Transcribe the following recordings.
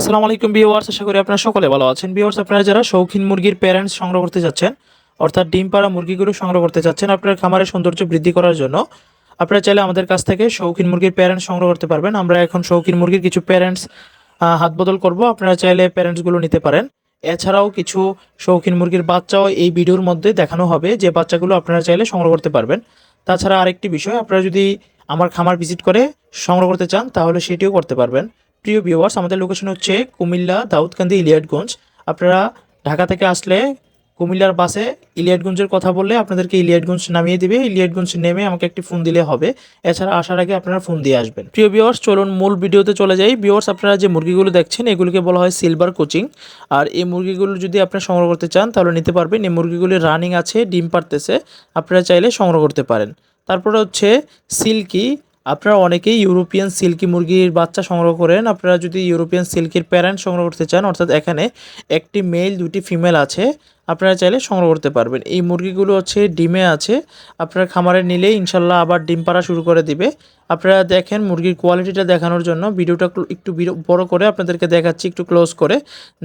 আসসালামু আলাইকুম ভিউয়ার্স, আশা করি আপনারা সকলে ভালো আছেন। ভিউয়ার্স, আপনারা যারা শৌখিন মুরগির প্যারেন্টস সংগ্রহ করতে যাচ্ছেন অর্থাৎ ডিম পাড়া মুরগিগুলো সংগ্রহ করতে যাচ্ছেন আপনার খামারের সৌন্দর্য বৃদ্ধি করার জন্য আপনারা চাইলে আমাদের কাছ থেকে শৌখিন মুরগির প্যারেন্টস সংগ্রহ করতে পারবেন। আমরা এখন শৌখিন মুরগির কিছু প্যারেন্টস হাত বদল করব। আপনারা চাইলে প্যারেন্টসগুলো নিতে পারেন। এছাড়াও কিছু শৌখিন মুরগির বাচ্চাও এই ভিডিওর মধ্যে দেখানো হবে, যে বাচ্চাগুলো আপনারা চাইলে সংগ্রহ করতে পারবেন। তাছাড়া আরেকটি বিষয়, আপনারা যদি আমার খামার ভিজিট করে সংগ্রহ করতে চান, তাহলে সেটিও করতে পারবেন। প্রিয় ভিউয়ার্স আমাদের লোকেশন হচ্ছে কুমিল্লা দাউদকান্দি ইলিয়াটগঞ্জ। আপনারা ঢাকা থেকে আসলে কুমিল্লার বাসে ইলিয়াটগঞ্জের কথা বললে আপনাদেরকে ইলিয়াটগঞ্জ নামিয়ে দিবে। ইলিয়াটগঞ্জ নেমে আমাকে একটি ফোন দিলে হবে। এছাড়া আসার আগে আপনারা ফোন দিয়ে আসবেন। প্রিয় ভিউয়ার্স চলুন মূল ভিডিওতে চলে যাই। ভিউয়ার্স আপনারা যে মুরগিগুলো দেখছেন, এগুলোকে বলা হয় সিলভার কোচিং আর এই মুরগিগুলো যদি আপনারা সংগ্রহ করতে চান, তাহলে নিতে পারবেন। এই মুরগিগুলি রানিং আছে, ডিম পারতেছে আপনারা চাইলে সংগ্রহ করতে পারেন। তারপরে হচ্ছে সিল্কি আপনারা অনেকেই ইউরোপিয়ান সিল্কি মুরগির বাচ্চা সংগ্রহ করেন। আপনারা যদি ইউরোপিয়ান সিল্কির প্যারেন্ট সংগ্রহ করতে চান, অর্থাৎ এখানে একটি মেল, দুটি ফিমেল আছে, আপনারা চাইলে সংগ্রহ করতে পারবেন। এই মুরগিগুলো হচ্ছে ডিমে আছে। আপনারা খামারে নিলেই ইনশাল্লাহ আবার ডিম পাড়া শুরু করে দিবে। আপনারা দেখেন মুরগির কোয়ালিটিটা দেখানোর জন্য। ভিডিওটা একটু বড় করে আপনাদেরকে দেখাচ্ছি, একটু ক্লোজ করে।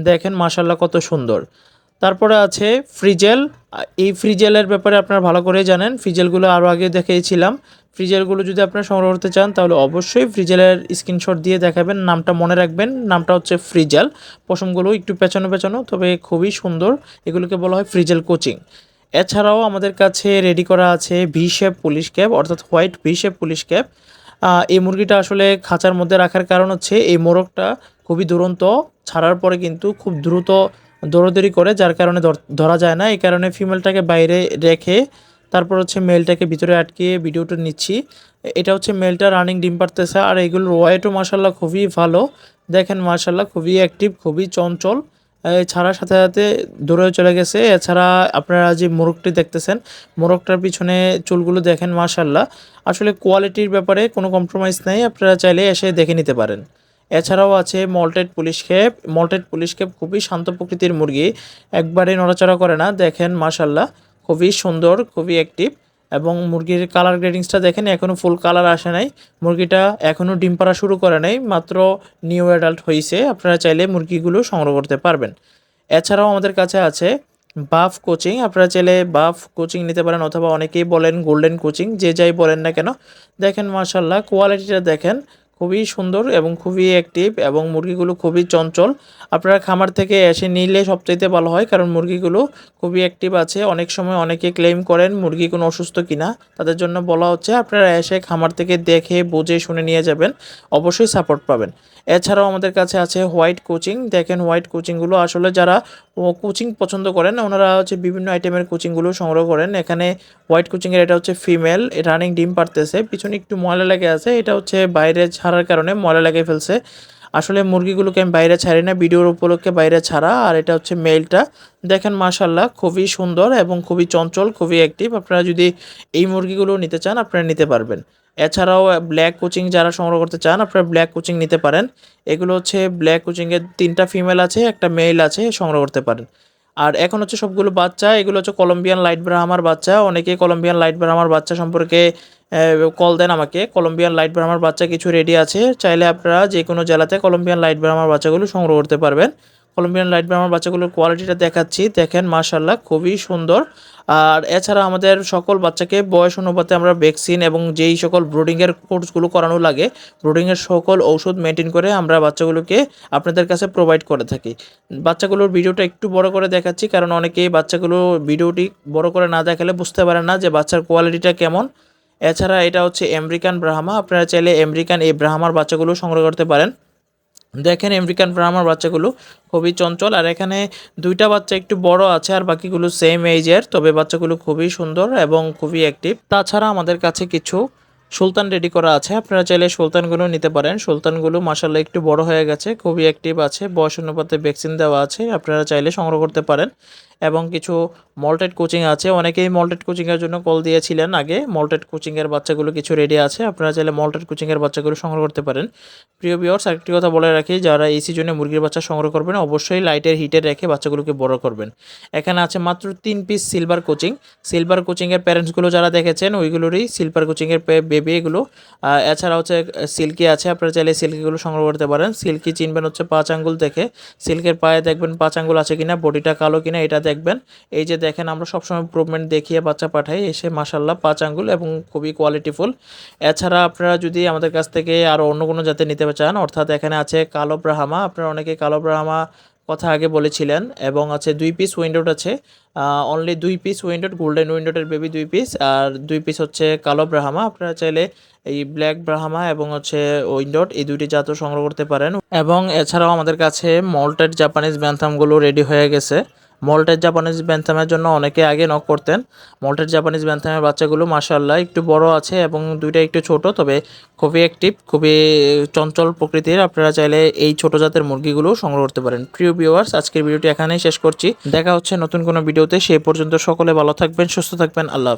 দেখেন মাশাল্লাহ কত সুন্দর। তারপরে আছে ফ্রিজেল। এই ফ্রিজেলের ব্যাপারে আপনারা ভালো করে জানেন। ফ্রিজেলগুলো আরও আগে দেখিয়েছিলাম। ফ্রিজেলগুলো যদি আপনারা সংগ্রহ করতে চান, তাহলে অবশ্যই ফ্রিজেলের স্ক্রিনশট দিয়ে দেখাবেন। নামটা মনে রাখবেন, নামটা হচ্ছে ফ্রিজেল। পশমগুলো একটু পেছানো পেছানো, তবে খুবই সুন্দর। এগুলোকে বলা হয় ফ্রিজেল কোচিং। এছাড়াও আমাদের কাছে রেডি করা আছে ভি শেপ পুলিশ ক্যাপ, অর্থাৎ white V shape police cap. এই মুরগিটা আসলে খাঁচার মধ্যে রাখার কারণ হচ্ছে, এই মোরগটা খুবই দুরন্ত, ছাড়ার পরে কিন্তু খুব দ্রুত দৌড়াদৌড়ি করে, যার কারণে ধরা যায় না। এই কারণে ফিমেলটাকে বাইরে রেখে তারপর হচ্ছে মেলটাকে ভিতরে আটকে ভিডিওটা নিচ্ছি। এটা হচ্ছে মেলটা রানিং ডিম পারতেছে, আর এগুলোর ওয়েটও মাসাল্লাহ খুবই ভালো। দেখেন মাসাল্লাহ খুবই অ্যাক্টিভ খুবই চঞ্চল। ছাড়ার সাথে সাথে দৌড়ে চলে গেছে। এছাড়া আপনারা যে মোরগটি দেখতেছেন, মোরগটার পিছনে চুলগুলো দেখেন মাশাল্লাহ আসলে কোয়ালিটির ব্যাপারে কোনো কম্প্রোমাইজ নেই, আপনারা চাইলে এসে দেখে নিতে পারেন। এছাড়াও আছে molted police cap molted police cap খুবই শান্ত প্রকৃতির মুরগি, একবারে নড়াচড়া করে না, দেখেন মাশাল্লাহ খুবই সুন্দর, খুবই অ্যাক্টিভ এবং মুরগির কালার গ্রেডিংসটা দেখেন এখনও ফুল কালার আসে নাই। মুরগিটা এখনও ডিম পাড়া শুরু করে নাই, মাত্র নিউ অ্যাডাল্ট হয়েছে আপনারা চাইলে মুরগিগুলো সংগ্রহ করতে পারবেন। এছাড়াও আমাদের কাছে আছে বাফ কোচিং আপনারা চাইলে বাফ কোচিং নিতে পারেন অথবা অনেকেই বলেন গোল্ডেন কোচিং যে যাই বলেন না কেন। দেখেন মার্শাল্লাহ কোয়ালিটিটা দেখেন খুবই সুন্দর এবং খুবই অ্যাক্টিভ এবং মুরগিগুলো খুবই চঞ্চল। আপনারা খামার থেকে এসে নিলে সবচাইতে ভালো হয়, কারণ মুরগিগুলো খুবই অ্যাক্টিভ আছে। অনেক সময় অনেকে ক্লেম করেন মুরগি কোনো অসুস্থ কিনা, তাদের জন্য বলা হচ্ছে আপনারা এসে খামার থেকে দেখে, বুঝে, শুনে নিয়ে যাবেন, অবশ্যই সাপোর্ট পাবেন। এছাড়াও আমাদের কাছে আছে হোয়াইট কোচিং দেখেন হোয়াইট কোচিংগুলো আসলে যারা কোচিং পছন্দ করেন, ওনারা হচ্ছে বিভিন্ন আইটেমের কোচিংগুলো সংগ্রহ করেন। এখানে হোয়াইট কোচিংয়ের এটা হচ্ছে ফিমেল রানিং ডিম পারতেছে। পিছনে একটু ময়লা লেগে আছে, এটা হচ্ছে বাইরে ছাড়ার কারণে ময়লা লেগে ফেলছে। আসলে মুরগিগুলোকে আমি বাইরে ছাড়ি না, ভিডিওর উপলক্ষে বাইরে ছাড়া। আর এটা হচ্ছে মেলটা দেখেন মাশাল্লাহ খুবই সুন্দর এবং খুবই চঞ্চল, খুবই অ্যাক্টিভ আপনারা যদি এই মুরগিগুলো নিতে চান, আপনারা নিতে পারবেন। এছাড়াও ব্ল্যাক কোচিং যারা সংগ্রহ করতে চান, আপনারা ব্ল্যাক কোচিং নিতে পারেন। এগুলো হচ্ছে ব্ল্যাক কোচিংয়ের তিনটা ফিমেল আছে, একটা মেল আছে, সংগ্রহ করতে পারেন। আর এখন হচ্ছে সবগুলো বাচ্চা, এগুলো হচ্ছে কলম্বিয়ান লাইট ব্রাহামার বাচ্চা। অনেকে কলম্বিয়ান লাইট ব্রাহামার বাচ্চা সম্পর্কে কল দেন আমাকে। কলম্বিয়ান লাইট ব্রাহামার বাচ্চা কিছু রেডি আছে। চাইলে আপনারা যে কোনো জেলাতে কলম্বিয়ান লাইট ব্রাহামার বাচ্চাগুলো সংগ্রহ করতে পারবেন। কলম্বিয়ান লাইট ব্রাহামার বাচ্চাগুলোর কোয়ালিটিটা দেখাচ্ছি। দেখেন মাশাল্লাহ খুবই সুন্দর। আর এছাড়া আমাদের সকল বাচ্চাকে বয়স অনুপাতে আমরা ভ্যাকসিন এবং যেই সকল ব্রুডিংয়ের কোর্সগুলো করানো লাগে ব্রুডিংয়ের সকল ঔষধ মেনটেন করে আমরা বাচ্চাগুলোকে আপনাদের কাছে প্রোভাইড করে থাকি। বাচ্চাগুলোর ভিডিওটা একটু বড় করে দেখাচ্ছি, কারণ অনেকেই বাচ্চাগুলো ভিডিওটি বড় করে না দেখালে বুঝতে পারেন না যে বাচ্চার কোয়ালিটিটা কেমন। এছাড়া এটা হচ্ছে আমেরিকান ব্রাহ্মা। আপনারা চাইলে আমেরিকান এই ব্রাহ্মার বাচ্চাগুলো সংগ্রহ করতে পারেন। দেখেন আমেরিকান ব্রাহ্মার বাচ্চাগুলো খুবই চঞ্চল। আর এখানে দুইটা বাচ্চা একটু বড় আছে আর বাকিগুলো সেম এইজের তবে বাচ্চাগুলো খুবই সুন্দর এবং খুবই অ্যাক্টিভ তাছাড়া আমাদের কাছে কিছু সুলতান রেডি করা আছে। আপনারা চাইলে সুলতানগুলো নিতে পারেন। সুলতানগুলো মাসাল্লাহ একটু বড় হয়ে গেছে, খুবই অ্যাক্টিভ আছে। বয়স অনুপাতে ভ্যাকসিন দেওয়া আছে। আপনারা চাইলে সংগ্রহ করতে পারেন। এবং কিছু মল্টেড কোচিং আছে। অনেকেই মল্টেড কোচিংয়ের জন্য কল দিয়েছিলেন আগে। মল্টেড কোচিংয়ের বাচ্চাগুলো কিছু রেডি আছে। আপনারা চাইলে মল্টেড কোচিংয়ের বাচ্চাগুলো সংগ্রহ করতে পারেন। প্রিয় বিয়ার্স আরেকটি কথা বলে রাখি, যারা এই সিজনে মুরগির বাচ্চা সংগ্রহ করবেন, অবশ্যই লাইটের হিটে রেখে বাচ্চাগুলোকে বড় করবেন। এখানে আছে মাত্র তিন পিস সিলভার কোচিং সিলভার কোচিংয়ের প্যারেন্টসগুলো যারা দেখেছেন, ওইগুলোরই সিলভার কোচিংয়ের বেবি এগুলো। এছাড়া হচ্ছে সিল্কি আছে। আপনারা চাইলে সিল্কিগুলো সংগ্রহ করতে পারেন। সিল্কি চিনবেন হচ্ছে পাঁচ আঙ্গুল দেখে। সিল্কের পায়ে দেখবেন পাঁচ আঙ্গুল আছে কিনা, বডিটা কালো কিনা, এটা দেখবেন। এই যে দেখেন, আমরা সবসময় ইম্প্রুভমেন্ট দেখিয়ে বাচ্চা পাঠাই। এসে মাসাল্লাহ পাঁচ আঙ্গুল এবং খুবই কোয়ালিটিফুল এছাড়া আপনারা যদি আমাদের কাছ থেকে আরও অন্য কোনো জাতে নিতে চান, অর্থাৎ এখানে আছে কালো ব্রাহামা, আপনারা অনেকে কালো ব্রাহামা কথা আগে বলেছিলেন, এবং আছে দুই পিস উইন্ডোট আছে অনলি দুই পিস উইন্ডোট গোল্ডেন উইন্ডোটের বেবি দুই পিস আর দুই পিস হচ্ছে কালো ব্রাহামা। আপনারা চাইলে এই ব্ল্যাক ব্রাহামা এবং হচ্ছে উইন্ডোট এই দুইটি জাতও সংগ্রহ করতে পারেন। এবং এছাড়াও আমাদের কাছে মল্টেড জাপানিজ ব্যান্থামগুলো রেডি হয়ে গেছে। মল্টেড জাপানিজ ব্যান্থামের জন্য অনেকে আগে নক করতেন। মল্টেড জাপানিজ ব্যান্থামের বাচ্চাগুলো মাসাল্লাহ একটু বড় আছে এবং দুইটা একটু ছোট, তবে খুবই অ্যাক্টিভ খুবই চঞ্চল প্রকৃতির। আপনারা চাইলে এই ছোট জাতের মুরগিগুলো সংগ্রহ করতে পারেন। প্রিয় ভিউয়ার্স আজকের ভিডিওটি এখানেই শেষ করছি। দেখা হচ্ছে নতুন কোনো ভিডিওতে। সেই পর্যন্ত সকলে ভালো থাকবেন, সুস্থ থাকবেন। আল্লাহ।